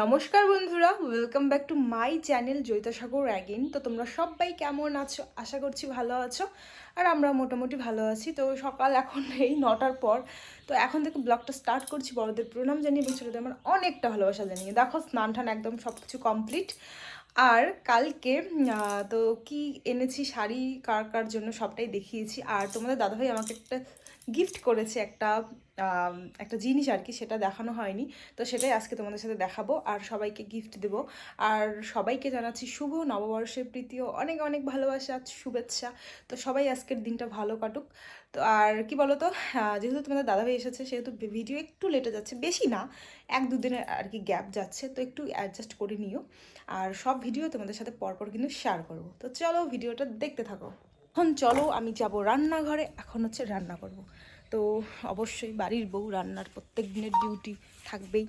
নমস্কার বন্ধুরা welcome back to my channel Joyita Sagar again তো তোমরা সবাই কেমন আছো? আশা করছি ভালো আছো। আর আমরা মোটামুটি ভালো আছি। তো সকাল এখন এই নটার পর। তো এখন থেকে ব্লগটা স্টার্ট করছি বড়দের প্রণাম জানিয়ে এবং ছোটোদের আমার অনেকটা ভালোবাসা জানিয়ে। দেখো স্নান টান একদম সব কিছু কমপ্লিট আর কালকে তো কি এনেছি, শাড়ি, কার কার জন্য সবটাই দেখিয়েছি। আর তোমাদের দাদাভাই আমাকে একটা গিফট করেছে একটা একটা জিনিস আর কি, সেটা দেখানো হয়নি। তো সেটাই আজকে তোমাদের সাথে দেখাবো আর সবাইকে গিফট দেব। আর সবাইকে জানাচ্ছি শুভ নববর্ষের প্রীতিও অনেক অনেক ভালোবাসা, শুভেচ্ছা। তো সবাই আজকের দিনটা ভালো কাটুক। তো আর কি বলো তো যেহেতু তোমাদের দাদাভাই এসেছে, সেহেতু ভিডিও একটু লেটে যাচ্ছে, বেশি না, এক দুদিনের আর কি গ্যাপ যাচ্ছে, তো একটু অ্যাডজাস্ট করে নিও। আর সব ভিডিও তোমাদের সাথে পরপর কিন্তু শেয়ার করব। তো চলো ভিডিওটা দেখতে থাকো। এখন চলো, আমি যাব রান্নাঘরে, এখন হচ্ছে রান্না করব। তো অবশ্যই বাড়ির বউ রান্নার প্রত্যেক দিনের ডিউটি থাকবেই।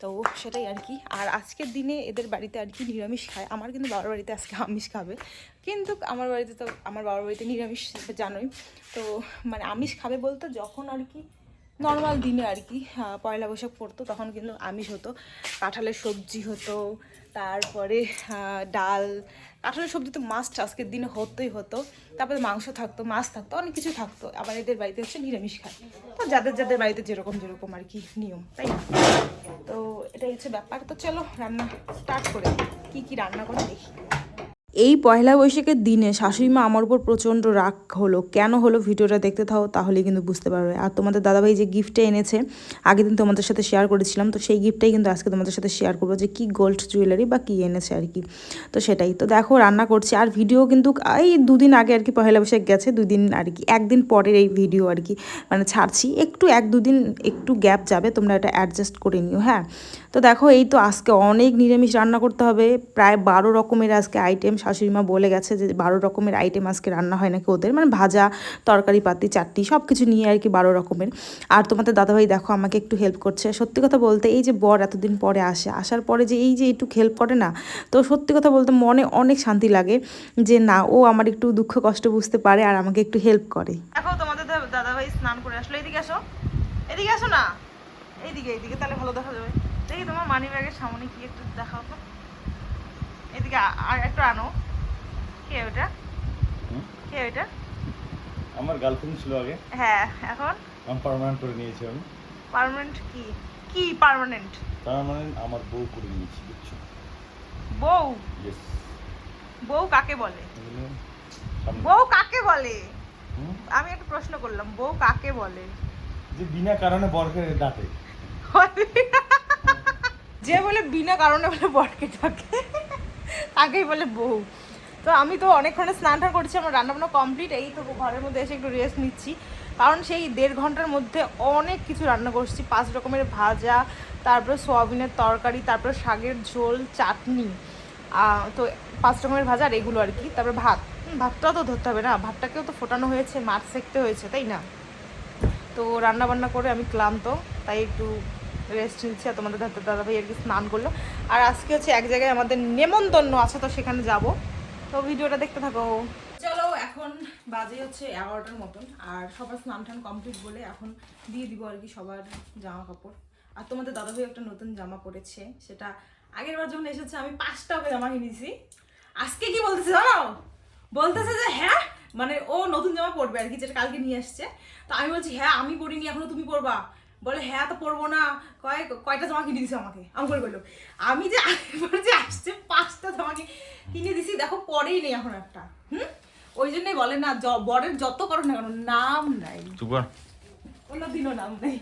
তো সেটাই আর কি। আর আজকের দিনে এদের বাড়িতে আর কি নিরামিষ খায়। আমার কিন্তু বাবার বাড়িতে আজকে আমিষ খাবে। কিন্তু আমার বাড়িতে তো, আমার বাবার বাড়িতে নিরামিষ জানোই। তো মানে আমিষ খাবে বলতে যখন আর কি নর্মাল দিনে আর কি পয়লা বৈশাখ পড়তো, তখন কিন্তু আমিষ হতো। কাঁঠালের সবজি হতো তারপরে ডাল। কাঁঠালের সবজি তো মাছ আজকের দিনে হতোই হতো। তারপরে মাংস থাকতো, মাছ থাকতো, অনেক কিছু থাকতো। আবার এদের বাড়িতে হচ্ছে নিরামিষ খায়। তো যাদের যাদের বাড়িতে যেরকম যেরকম আর কি নিয়ম, তাই না? তো এটাই হচ্ছে ব্যাপার। তো চলো, রান্না স্টার্ট করে। কি কি রান্না করে দেখি। এই পয়লা বৈশাখের দিনে শাশুড়ি মা আমার উপর প্রচণ্ড রাগ হলো। কেন হলো ভিডিওটা দেখতে থাও তাহলে কিন্তু বুঝতে পারবে। আর তোমাদের দাদাভাই যে গিফটটা এনেছে, আগের দিন তোমাদের সাথে শেয়ার করেছিলাম, তো সেই গিফটটাই কিন্তু আজকে তোমাদের সাথে শেয়ার করব যে কি গোল্ড জুয়েলারি বা কি এনেছে আর কি। তো সেটাই, তো দেখো রান্না করছি। আর ভিডিও কিন্তু এই দুদিন আগে আর কি পয়লা বৈশাখ গেছে, দুদিন আর কি, একদিন পরের এই ভিডিও আর কি মানে ছাড়ছি। একটু এক দুদিন একটু গ্যাপ যাবে, তোমরা এটা অ্যাডজাস্ট করে নিও হ্যাঁ। তো দেখো এই তো আজকে অনেক নিরামিষ রান্না করতে হবে, প্রায় বারো রকমের আজকে আইটেম শাশুড়ি মা বলে গেছে যে বারো রকমের আইটেম আজকে রান্না হয় নাকি ওদের। মানে ভাজা, তরকারি, পাতি, চাটনি সব কিছু নিয়ে আর কি বারো রকমের। আর তোমাদের দাদাভাই দেখো আমাকে একটু হেল্প করছে। সত্যি কথা বলতে এই যে বর এতদিন পরে আসে, আসার পরে যে এই যে একটু হেল্প করে না, তো সত্যি কথা বলতে মনে অনেক শান্তি লাগে যে না, ও আমার একটু দুঃখ কষ্ট বুঝতে পারে আর আমাকে একটু হেল্প করে। দেখো তোমাদের দাদাভাই স্নান করে আসলো। এদিকে আসো এদিকে আসো না। এইদিকে এইদিকে, তাহলে ভালো দেখা যাবে। দেখি তোমার মানি ব্যাগের সামনে কি একটু দেখাও তো। এদিকে আর একটু আনো। কে ওটা কে ওটা আমার গার্লফ্রেন্ড ছিল আগে। হ্যাঁ এখন? আমি পার্মানেন্ট করে নিয়েছি আমি। পার্মানেন্ট কি? কি পার্মানেন্ট পার্মানেন্ট আমার বউ করে নিয়েছি বুঝছ? বউ? ইয়েস বউ কাকে বলে? বউ কাকে বলে? আমি একটা প্রশ্ন করলাম বউ কাকে বলে? যে বিনা কারণে বরকে ডাকে। যে বলে বিনা কারণে বলে বরকে থাকে তাকেই বলে বউ। তো আমি তো অনেকক্ষণে স্নান টান করছি, আমার রান্নাবান্না কমপ্লিট এই তো ঘরের মধ্যে এসে একটু রেস্ট নিচ্ছি। কারণ সেই দেড় ঘণ্টার মধ্যে অনেক কিছু রান্না করছি, পাঁচ রকমের ভাজা, তারপরে সোয়াবিনের তরকারি, তারপরে শাকের ঝোল, চাটনি তো পাঁচ রকমের ভাজা আর এগুলো আর কি, তারপরে ভাত। ভাতটাও তো ধরতে হবে না, ভাতটাকেও তো ফোটানো হয়েছে, মাছ সেকতে হয়েছে, তাই না? তো রান্না বান্না করে আমি ক্লান্ত, তাই একটু রেস্ট নিচ্ছি আর তোমাদের দাদা দাদা ভাই আর কি স্নান করল। আর আজকে হচ্ছে এক জায়গায় আমাদের নেমন্তন্ন আছে, তো সেখানে যাব। তো ভিডিওটা দেখতে থাকো। চলো, এখন বাজে হচ্ছে এগারোটার মতন, আর সবার স্নান টান কমপ্লিট বলে এখন দিয়ে দিব আর কি সবার জামা কাপড়। আর তোমাদের দাদা ভাই একটা নতুন জামা পরেছে, সেটা আগের বার যখন এসেছে, আমি পাঁচটা জামা কিনেছি। আজকে কি বলতেছে জানো? বলতেছে যে হ্যাঁ? মানে ও নতুন জামা পরবে আর কি, যেটা কালকে নিয়ে আসছে। তো আমি বলছি হ্যাঁ আমি পরিনি, এখনও তুমি পরবা। বলে হ্যাঁ তো পড়ব না। কয়েক কয়টা জামা কিনে দিছে আমাকে? আমি করে বলল আমি যে আগেরবার যে আসছে পাঁচটা জামাকে কিনে দিছি দেখো পরেই নেই এখন একটা। হুম? ওই জন্যই বলে না বরের যত করো না কেন নাম নাই। কোনো দিনও নাম নেই।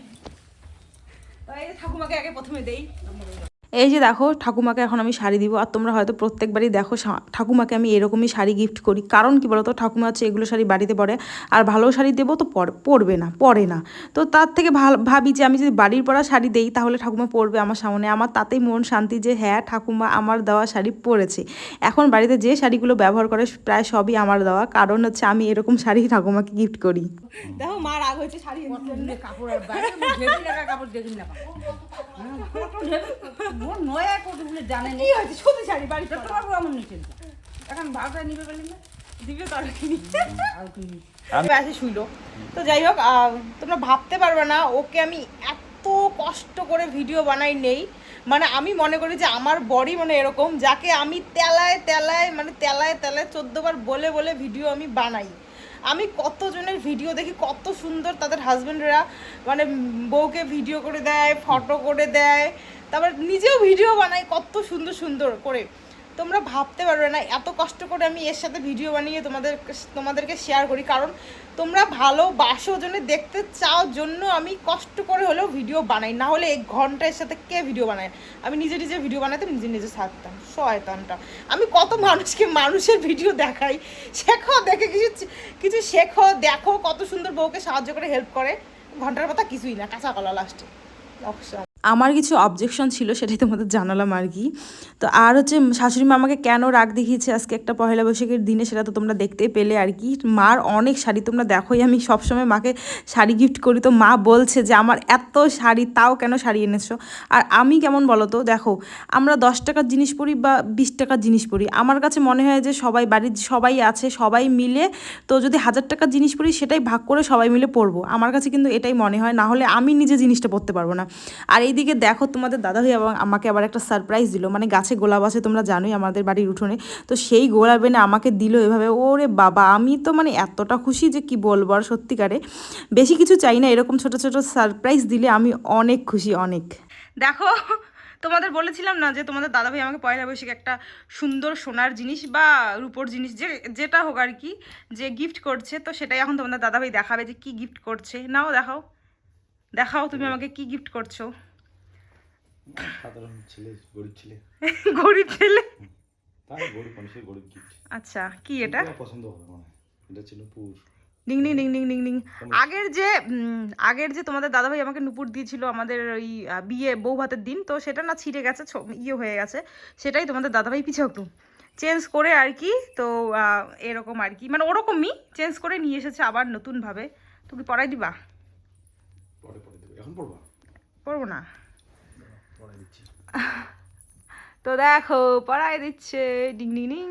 তাই ঠাকুমাকে আগে প্রথমে দেই। এই যে দেখো ঠাকুমাকে এখন আমি শাড়ি দিব আর তোমরা হয়তো প্রত্যেকবারই দেখো শা- ঠাকুমাকে আমি এরকমই শাড়ি গিফট করি। কারণ কি বলতো? ঠাকুমা হচ্ছে এগুলো শাড়ি বাড়িতে পরে আর ভালো শাড়ি দেবো তো পর- পরবে না পরে না। তো তার থেকে ভালো ভাবি যে আমি যদি বাড়ির পরা শাড়ি দেই তাহলে ঠাকুমা পরবে আমার সামনে। আমার তাতেই মন শান্তি যে হ্যাঁ ঠাকুমা আমার দেওয়া শাড়ি পরেছে। এখন বাড়িতে যে শাড়িগুলো ব্যবহার করে প্রায় সবই আমার দেওয়া। কারণ হচ্ছে আমি এরকম শাড়ি ঠাকুমাকে গিফট করি। দেখো মা রাগ হয়েছে শাড়ি লাগা কাপড় জানে কি হয়েছে? শুধু শাড়ি বাড়ি ছোট বাবু আমার নিচে এখন ভাড়াটা নিবে বলি না? দিবে তো আর কিনি। আর কি এসে শুইলো। তো যাই হোক তোমরা ভাবতে পারবে না ওকে আমি এত কষ্ট করে ভিডিও বানাই নেই। মানে আমি মনে করি যে আমার বডি মানে এরকম যাকে আমি তেলায় তেলায় মানে তেলায় তেলায় চোদ্দবার বলে বলে ভিডিও আমি বানাই। আমি কতজনের ভিডিও দেখি কত সুন্দর তাদের হাজবেন্ডরা মানে বউকে ভিডিও করে দেয় ফটো করে দেয় তারপর নিজেও ভিডিও বানাই, কত সুন্দর সুন্দর করে। তোমরা ভাবতে পারবে না, এত কষ্ট করে আমি এর সাথে ভিডিও বানিয়ে তোমাদের, তোমাদেরকে শেয়ার করি। কারণ তোমরা ভালোবাসো জন্য দেখতে চাও জন্য আমি কষ্ট করে হলেও ভিডিও বানাই। না হলে এক ঘণ্টা এর সাথে কে ভিডিও বানায়? আমি নিজে নিজে ভিডিও বানাতাম, নিজে নিজে থাকতাম শয়তানটা। আমি কত মানুষকে মানুষের ভিডিও দেখাই। শেখো, দেখে কিছু কিছু শেখো, দেখো কত সুন্দর বউকে সাহায্য করে হেল্প করে। ঘণ্টার কথা কিছুই না, কাঁচা কলা লাস্টে অবশ্যই আমার কিছু অবজেকশন ছিল, সেটাই তোমাদের জানালাম আর কি। তো আর হচ্ছে শাশুড়ি মা আমাকে কেন রাগ দেখিয়েছে আজকে একটা পয়লা বৈশাখের দিনে, সেটা তো তোমরা দেখতেই পেলে আর কি। মার অনেক শাড়ি, তোমরা দেখোই, আমি সবসময় মাকে শাড়ি গিফট করি। তো মা বলছে যে, আমার এত শাড়ি, তাও কেন শাড়ি এনেছো? আর আমি কেমন বলো তো দেখো, আমরা দশ টাকার জিনিস পরি বা বিশ টাকার জিনিস পরি। আমার কাছে মনে হয় যে, সবাই বাড়ির সবাই আছে, সবাই মিলে তো যদি হাজার টাকার জিনিস পরি, সেটাই ভাগ করে সবাই মিলে পরবো। আমার কাছে কিন্তু এটাই মনে হয়, না হলে আমি নিজে জিনিসটা পরতে পারব না। আর এইদিকে দেখো তোমাদের দাদা ভাই এবং আমাকে আবার একটা সারপ্রাইজ দিল। মানে গাছে গোলাপ আছে তোমরা জানোই আমাদের বাড়ির উঠোনে। তো সেই গোলাপ এনে আমাকে দিল এভাবে ওরে বাবা আমি তো মানে এতটা খুশি যে কি বলব আর সত্যিকারে। বেশি কিছু চাই না এরকম ছোট ছোট সারপ্রাইজ দিলে আমি অনেক খুশি অনেক। দেখো তোমাদের বলেছিলাম না যে তোমাদের দাদা ভাই আমাকে পয়লা বৈশাখে একটা সুন্দর সোনার জিনিস বা রূপোর জিনিস যে যেটা হোক আর কি যে গিফট করছে। তো সেটাই এখন তোমাদের দাদা ভাই দেখাবে যে কি গিফট করছে। নাও দেখাও। দেখাও তুমি আমাকে কি গিফট করছ। সাধারণ ছেলে গরিব ছেলে। গরিব ছেলে? তাই গরিব মানুষের গরিব গিফট আচ্ছা কি এটা? পছন্দ হবে মানে এটা ছিল পুর। ডিং ডিং ডিং ডিং ডিং ডিং আগের যে আগের যে তোমাদের দাদাভাই আমাকে নুপুর দিয়েছিল আমাদের ওই বিয়ে বউ ভাতের দিন তো সেটা না ছিঁড়ে গেছে ইয়ে হয়ে গেছে। সেটাই তোমাদের দাদাভাই পিছু চেঞ্জ করে আর কি তো এরকম আর কি। মানে ওরকমই চেঞ্জ করে নিয়ে এসেছে আবার নতুনভাবে। তুমি পড়াই দিবা? পড়বা না? তো দেখো পড়াই দিচ্ছে ডিং ডিং ডিং।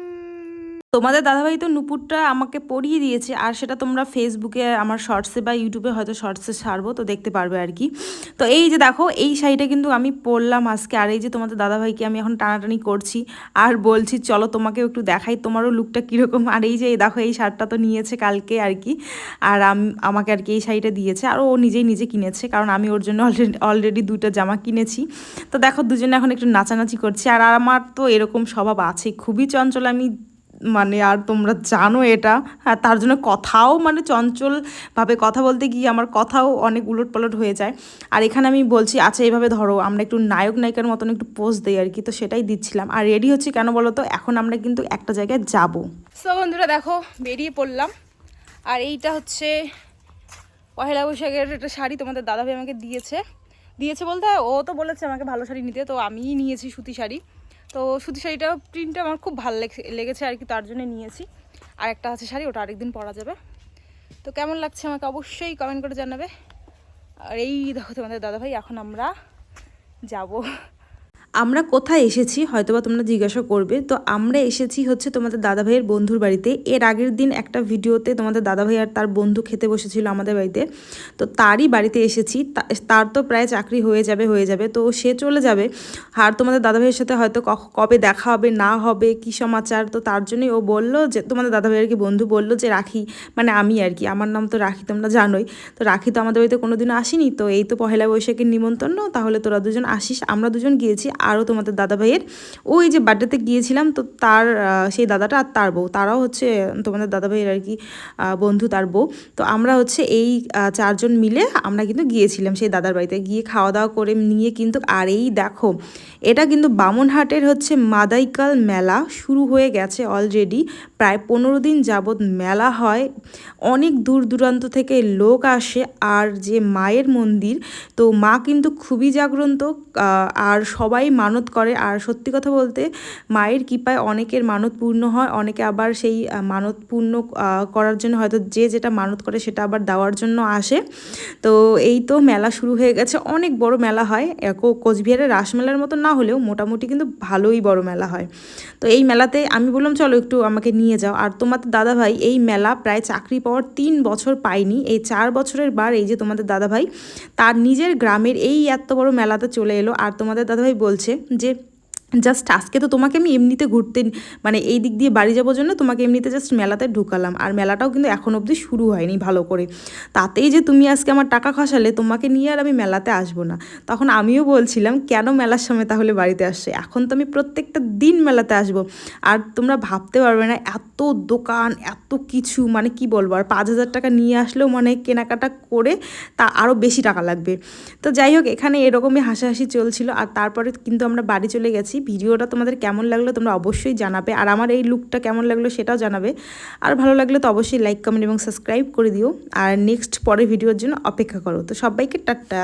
তোমাদের দাদাভাই তো নুপুরটা আমাকে পরিয়ে দিয়েছে, আর সেটা তোমরা ফেসবুকে আমার শর্টসে বা ইউটিউবে হয়তো শর্টসে ছাড়বো তো দেখতে পারবে আর কি। তো এই যে দেখো, এই শাড়িটা কিন্তু আমি পরলাম আজকে, আর এই যে তোমাদের দাদাভাইকে আমি এখন টানাটানি করছি, আর বলছি, চলো তোমাকেও একটু দেখাই তোমারও লুকটা কীরকম। আর এই যে দেখো, এই শার্টটা তো নিয়েছে কালকে আর কি, আর আম- আমাকে আর কি এই শাড়িটা দিয়েছে, আর ও নিজেই নিজে কিনেছে, কারণ আমি ওর জন্য অলরেডি অলরেডি দুইটা জামা কিনেছি। তো দেখো, দুজনে এখন একটু নাচানাচি করছি, আর আমার তো এরকম স্বভাব আছে, খুবই চঞ্চল, আমি মানে আর তোমরা জানো এটা। আর তার জন্য কথাও মানে চঞ্চলভাবে কথা বলতে গিয়ে আমার কথাও অনেক উলট পালট হয়ে যায়। আর এখানে আমি বলছি আচ্ছা এইভাবে ধরো, আমরা একটু নায়ক নায়িকার মতন একটু পোজ দিই আর কি তো সেটাই দিচ্ছিলাম। আর রেডি হচ্ছে কেন বলো তো? এখন আমরা কিন্তু একটা জায়গায় যাব। সো বন্ধুরা, দেখো, বেরিয়ে পড়লাম। আর এইটা হচ্ছে পহেলা বৈশাখের একটা শাড়ি তোমাদের দাদাভাই আমাকে দিয়েছে। দিয়েছে বলতে, ও তো বলেছে আমাকে ভালো শাড়ি নিতে, তো আমিই নিয়েছি সুতি শাড়ি। তো সুতি শাড়িটা প্রিন্টটা আমার খুব ভালো লেগে- লেগেছে আর কি, তার জন্য নিয়েছি। আর একটা আছে শাড়ি, ওটা আরেকদিন পরা যাবে। তো কেমন লাগছে আমাকে অবশ্যই কমেন্ট করে জানাবে। আর এই দেখো তোমাদের দাদাভাই, এখন আমরা যাব। আমরা কোথায় এসেছি, হয়তোবা তোমরা জিজ্ঞাসা করবে। তো আমরা এসেছি হচ্ছে তোমাদের দাদাভাইয়ের বন্ধুর বাড়িতে। এর আগের দিন একটা ভিডিওতে তোমাদের দাদাভাই আর তার বন্ধু খেতে বসেছিল আমাদের বাড়িতে। তো তারই বাড়িতে এসেছি। তার তো প্রায় চাকরি হয়ে যাবে হয়ে যাবে। তো সে চলে যাবে। আর তোমাদের দাদাভাইয়ের সাথে হয়তো কবে দেখা হবে, না হবে, কি সমাচার? তো তার জন্যই ও বলল যে, তোমাদের দাদাভাইয়ের কি বন্ধু বলল যে, রাখি। মানে আমি আর কি। আমার নাম তো রাখি, তোমরা জানোই। তো রাখি তো আমাদের বাড়িতে কোনোদিনও আসেনি। তো এই তো পহেলা বৈশাখের নিমন্ত্রণ, তাহলে তোরা দুজন আসিস। আমরা দুজন গিয়েছি। আরও তোমাদের দাদা ভাইয়ের ওই যে বার্থডেতে গিয়েছিলাম, তো তার সেই দাদাটা আর তার বউ। তারাও হচ্ছে তোমাদের দাদা ভাইয়ের আর কি বন্ধু, তার বউ। তো আমরা হচ্ছে এই চারজন মিলে আমরা কিন্তু গিয়েছিলাম সেই দাদার বাড়িতে। গিয়ে খাওয়া দাওয়া করে নিয়ে কিন্তু, আর এই দেখো, এটা কিন্তু বামনহাটের হচ্ছে মাদাইকাল মেলা শুরু হয়ে গেছে অলরেডি প্রায় পনেরো দিন যাবৎ মেলা হয়। অনেক দূর দূরান্ত থেকে লোক আসে। আর যে মায়ের মন্দির, তো মা কিন্তু খুবই জাগ্রন্ত আর সবাই মানত করে। আর সত্যি কথা বলতে, মায়ের কৃপায় অনেকের মানত পূর্ণ হয়, অনেকে আবার সেই মানত পূর্ণ করার জন্য হয়তো যে যেটা মানত করে সেটা আবার দেওয়ার জন্য আসে। তো এই তো মেলা শুরু হয়ে গেছে। অনেক বড় মেলা হয়। কোচবিহারের রাসমেলার মতো না হলেও মোটামুটি কিন্তু ভালোই বড় মেলা হয়। তো এই মেলাতে আমি বললাম, চলো একটু আমাকে নিয়ে যাও। আর তোমাদের দাদাভাই এই মেলা প্রায় চাকরি পাওয়ার তিন বছর পায়নি। এই চার বছরের বার এই যে তোমাদের দাদাভাই, তার নিজের গ্রামের এই এত বড় মেলাতে চলে এলো। আর তোমাদের দাদাভাই বলছে বলছে যে জাস্ট আজকে তো তোমাকে আমি এমনিতে ঘুরতে মানে এই দিক দিয়ে বাড়ি যাওয়ার জন্য তোমাকে এমনিতে জাস্ট মেলাতে ঢুকালাম। আর মেলাটাও কিন্তু এখন অবধি শুরু হয়নি ভালো করে। তাতেই যে তুমি আজকে আমার টাকা খসালে, তোমাকে নিয়ে আর আমি মেলাতে আসব না। তখন আমিও বলছিলাম, কেন মেলার সময় তাহলে বাড়িতে আসছে? এখন তো আমি প্রত্যেকটা দিন মেলাতে আসব। আর তোমরা ভাবতে পারবে না, এত দোকান, এত কিছু মানে কি বলব? আর পাঁচ হাজার টাকা নিয়ে আসলেও মানে কেনাকাটা করে তা আরও বেশি টাকা লাগবে। তো যাই হোক, এখানে এরকমই হাসাহাসি চলছিল। আর তারপরে কিন্তু আমরা বাড়ি চলে গেছি। ভিডিওটা তোমাদের কেমন লাগল তোমরা অবশ্যই জানাবে, আর আমার এই লুকটা কেমন লাগল সেটাও জানাবে। আর ভালো লাগলে তো অবশ্যই লাইক কমেন্ট এবং সাবস্ক্রাইব করে দিও। আর নেক্সট পরের ভিডিওর জন্য অপেক্ষা করো। তো সবাইকে টাটা।